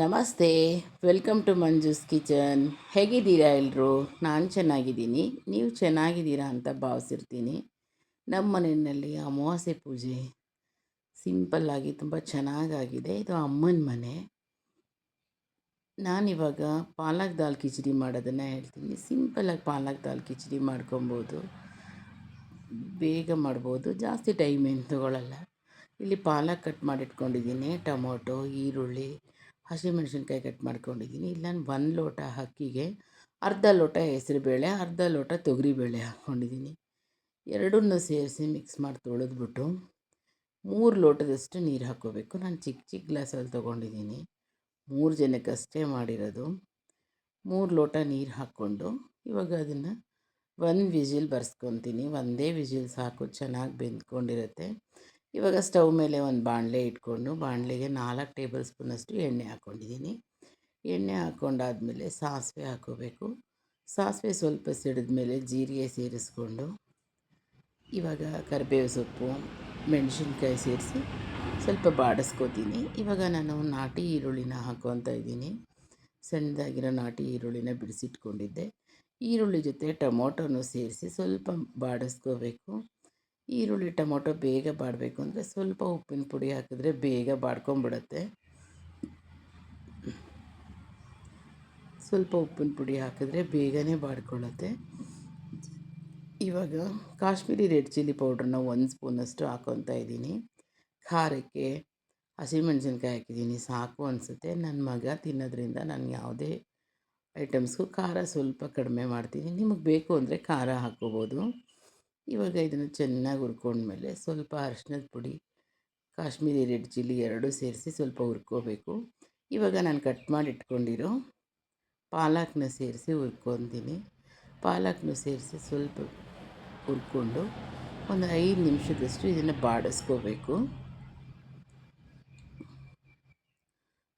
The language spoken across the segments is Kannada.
ನಮಸ್ತೆ, ವೆಲ್ಕಮ್ ಟು ಮಂಜುಸ್ ಕಿಚನ್. ಹೇಗಿದ್ದೀರಾ ಎಲ್ಲರೂ ನಾನು ಚೆನ್ನಾಗಿದ್ದೀನಿ. ನೀವು ಚೆನ್ನಾಗಿದ್ದೀರಾ ಅಂತ ಭಾವಿಸಿರ್ತೀನಿ. ನಮ್ಮ ಮನೆಯಲ್ಲಿ ಅಮಾವಾಸ್ಯೆ ಪೂಜೆ ಸಿಂಪಲ್ಲಾಗಿ ತುಂಬ ಚೆನ್ನಾಗಾಗಿದೆ. ಇದು ಅಮ್ಮನ ಮನೆ. ನಾನಿವಾಗ ಪಾಲಕ್ ದಾಲ್ ಕಿಚಡಿ ಮಾಡೋದನ್ನು ಹೇಳ್ತೀನಿ. ಸಿಂಪಲ್ಲಾಗಿ ಪಾಲಕ್ ದಾಲ್ ಕಿಚಡಿ ಮಾಡ್ಕೊಬೋದು. ಬೇಗ ಮಾಡ್ಬೋದು. ಜಾಸ್ತಿ ಟೈಮ್ ಏನು ತೊಗೊಳ್ಳಲ್ಲ ಇಲ್ಲಿ ಪಾಲಕ್ ಕಟ್ ಮಾಡಿಟ್ಕೊಂಡಿದ್ದೀನಿ. ಟೊಮೊಟೊ, ಈರುಳ್ಳಿ ಹಸಿಮೆಣ್ಸಿನ್ಕಾಯಿ ಕಟ್ ಮಾಡ್ಕೊಂಡಿದ್ದೀನಿ. ಇಲ್ಲಿ ನಾನು ಒಂದು ಲೋಟ ಅಕ್ಕಿಗೆ ಅರ್ಧ ಲೋಟ ಹೆಸರುಬೇಳೆ, ಅರ್ಧ ಲೋಟ ತೊಗರಿಬೇಳೆ ಹಾಕ್ಕೊಂಡಿದ್ದೀನಿ ಎರಡನ್ನೂ ಸೇರಿಸಿ ಮಿಕ್ಸ್ ಮಾಡಿ ತೊಳೆದ್ಬಿಟ್ಟು ಮೂರು ಲೋಟದಷ್ಟು ನೀರು ಹಾಕ್ಕೋಬೇಕು. ನಾನು ಚಿಕ್ಕ ಚಿಕ್ಕ ಗ್ಲಾಸಲ್ಲಿ ತೊಗೊಂಡಿದ್ದೀನಿ. ಮೂರು ಜನಕ್ಕಷ್ಟೇ ಮಾಡಿರೋದು. ಮೂರು ಲೋಟ ನೀರು ಹಾಕ್ಕೊಂಡು ಇವಾಗ ಅದನ್ನು ಒಂದು ವಿಜಿಲ್ ಬರ್ಸ್ಕೊತೀನಿ. ಒಂದೇ ವಿಜಿಲ್ ಸಾಕು, ಚೆನ್ನಾಗಿ ಬೆಂದ್ಕೊಂಡಿರುತ್ತೆ. ಇವಾಗ ಸ್ಟವ್ ಮೇಲೆ ಒಂದು ಬಾಣಲೆ ಇಟ್ಕೊಂಡು, ಬಾಣಲೆಗೆ ನಾಲ್ಕು ಟೇಬಲ್ ಸ್ಪೂನಷ್ಟು ಎಣ್ಣೆ ಹಾಕ್ಕೊಂಡಿದ್ದೀನಿ. ಎಣ್ಣೆ ಹಾಕ್ಕೊಂಡಾದಮೇಲೆ ಸಾಸಿವೆ ಹಾಕೋಬೇಕು ಸಾಸಿವೆ ಸ್ವಲ್ಪ ಸಿಡಿದ ಮೇಲೆ ಜೀರಿಗೆ ಸೇರಿಸ್ಕೊಂಡು, ಇವಾಗ ಕರಿಬೇವು ಸೊಪ್ಪು, ಮೆಣಸಿನ್ಕಾಯಿ ಸೇರಿಸಿ ಸ್ವಲ್ಪ ಬಾಡಿಸ್ಕೋತೀನಿ. ಇವಾಗ ನಾನು ನಾಟಿ ಈರುಳ್ಳಿನ ಹಾಕ್ಕೊತಾ ಇದ್ದೀನಿ. ಸಣ್ಣದಾಗಿರೋ ನಾಟಿ ಈರುಳ್ಳಿನ ಬಿಡಿಸಿಟ್ಕೊಂಡಿದ್ದೆ. ಈರುಳ್ಳಿ ಜೊತೆ ಟೊಮೊಟೊನೂ ಸೇರಿಸಿ ಸ್ವಲ್ಪ ಬಾಡಿಸ್ಕೋಬೇಕು. ಈರುಳ್ಳಿ, ಟೊಮೊಟೊ ಬೇಗ ಬಾಡಬೇಕು. ಅಂದರೆ ಸ್ವಲ್ಪ ಉಪ್ಪಿನ ಪುಡಿ ಹಾಕಿದ್ರೆ ಬೇಗ ಬಾಡ್ಕೊಂಬಿಡತ್ತೆ. ಸ್ವಲ್ಪ ಉಪ್ಪಿನ ಪುಡಿ ಹಾಕಿದ್ರೆ ಬೇಗನೆ ಬಾಡ್ಕೊಳ್ಳುತ್ತೆ. ಇವಾಗ ಕಾಶ್ಮೀರಿ ರೆಡ್ ಚಿಲ್ಲಿ ಪೌಡ್ರನ್ನ ಒಂದು ಸ್ಪೂನಷ್ಟು ಹಾಕೊತಾ ಇದ್ದೀನಿ. ಖಾರಕ್ಕೆ ಹಸಿಮೆಣಸಿನ್ಕಾಯಿ ಹಾಕಿದ್ದೀನಿ. ಸಾಕು ಅನಿಸುತ್ತೆ. ನನ್ನ ಮಗ ತಿನ್ನೋದ್ರಿಂದ ನಾನು ಯಾವುದೇ ಐಟಮ್ಸ್ಗೂ ಖಾರ ಸ್ವಲ್ಪ ಕಡಿಮೆ ಮಾಡ್ತೀನಿ. ನಿಮಗೆ ಬೇಕು ಅಂದರೆ ಖಾರ ಹಾಕ್ಕೋಬೋದು. ಇವಾಗ ಇದನ್ನು ಚೆನ್ನಾಗಿ ಹುರ್ಕೊಂಡ್ಮೇಲೆ ಸ್ವಲ್ಪ ಅರಿಶಿನದ ಪುಡಿ, ಕಾಶ್ಮೀರಿ ರೆಡ್ ಚಿಲ್ಲಿ ಎರಡೂ ಸೇರಿಸಿ ಸ್ವಲ್ಪ ಹುರ್ಕೋಬೇಕು. ಇವಾಗ ನಾನು ಕಟ್ ಮಾಡಿ ಇಟ್ಕೊಂಡಿರೋ ಪಾಲಕ್ನ ಸೇರಿಸಿ ಹುರ್ಕೊತೀನಿ. ಪಾಲಕ್ನ ಸೇರಿಸಿ ಸ್ವಲ್ಪ ಹುರ್ಕೊಂಡು ಒಂದು ಐದು ನಿಮಿಷದಷ್ಟು ಇದನ್ನು ಬಾಡಿಸ್ಕೋಬೇಕು.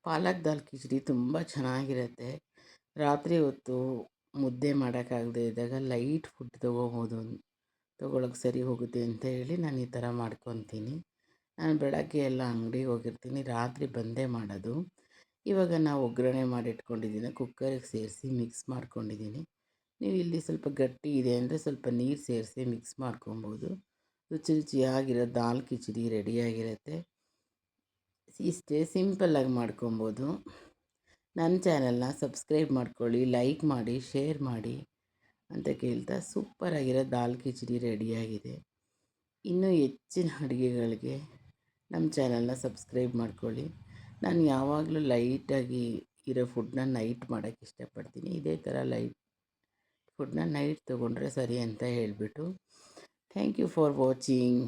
ಪಾಲಕ್ ದಾಲ್ ಕಿಚಡಿ ತುಂಬ ಚೆನ್ನಾಗಿರುತ್ತೆ. ರಾತ್ರಿ ಹೊತ್ತು ಮುದ್ದೆ ಮಾಡೋಕ್ಕಾಗದೇ ಇದ್ದಾಗ ಲೈಟ್ ಫುಡ್ ತೊಗೋಬೋದು ತೊಗೊಳಕ್ಕೆ ಸರಿ ಹೋಗುತ್ತೆ ಅಂತ ಹೇಳಿ ನಾನು ಈ ಥರ ಮಾಡ್ಕೊತೀನಿ. ನಾನು ಬೆಳಗ್ಗೆ ಎಲ್ಲ ಅಂಗಡಿಗೆ ಹೋಗಿರ್ತೀನಿ. ರಾತ್ರಿ ಬಂದೇ ಮಾಡೋದು. ಇವಾಗ ನಾವು ಒಗ್ಗರಣೆ ಮಾಡಿಟ್ಕೊಂಡಿದ್ದೀನಿ ಕುಕ್ಕರಿಗೆ ಸೇರಿಸಿ ಮಿಕ್ಸ್ ಮಾಡ್ಕೊಂಡಿದ್ದೀನಿ ನೀವು ಇಲ್ಲಿ ಸ್ವಲ್ಪ ಗಟ್ಟಿ ಇದೆ ಅಂದರೆ ಸ್ವಲ್ಪ ನೀರು ಸೇರಿಸಿ ಮಿಕ್ಸ್ ಮಾಡ್ಕೊಬೋದು. ರುಚಿ ರುಚಿಯಾಗಿರೋ ದಾಲ್ ಕಿಚಡಿ ರೆಡಿಯಾಗಿರುತ್ತೆ ಇಷ್ಟೇ ಸಿಂಪಲ್ಲಾಗಿ ಮಾಡ್ಕೊಬೋದು. ನನ್ನ ಚಾನಲ್ನ ಸಬ್ಸ್ಕ್ರೈಬ್ ಮಾಡ್ಕೊಳ್ಳಿ ಲೈಕ್ ಮಾಡಿ ಶೇರ್ ಮಾಡಿ. ಅಂತ ಕೇಳ್ತಾ ಸೂಪರಾಗಿರೋ ದಾಲ್ ಕಿಚಡಿ ರೆಡಿಯಾಗಿದೆ. ಇನ್ನೂ ಹೆಚ್ಚಿನ ಅಡುಗೆಗಳಿಗೆ ನಮ್ಮ ಚಾನಲ್ನ ಸಬ್ಸ್ಕ್ರೈಬ್ ಮಾಡ್ಕೊಳ್ಳಿ. ನಾನು ಯಾವಾಗಲೂ ಲೈಟಾಗಿ ಇರೋ ಫುಡ್ನ ನೈಟ್ ಮಾಡೋಕ್ಕೆ ಇಷ್ಟಪಡ್ತೀನಿ. ಇದೇ ಥರ ಲೈಟ್ ಫುಡ್ನ ನೈಟ್ ತೊಗೊಂಡ್ರೆ ಸರಿ ಅಂತ ಹೇಳಿಬಿಟ್ಟು ಥ್ಯಾಂಕ್ ಯು ಫಾರ್ ವಾಚಿಂಗ್.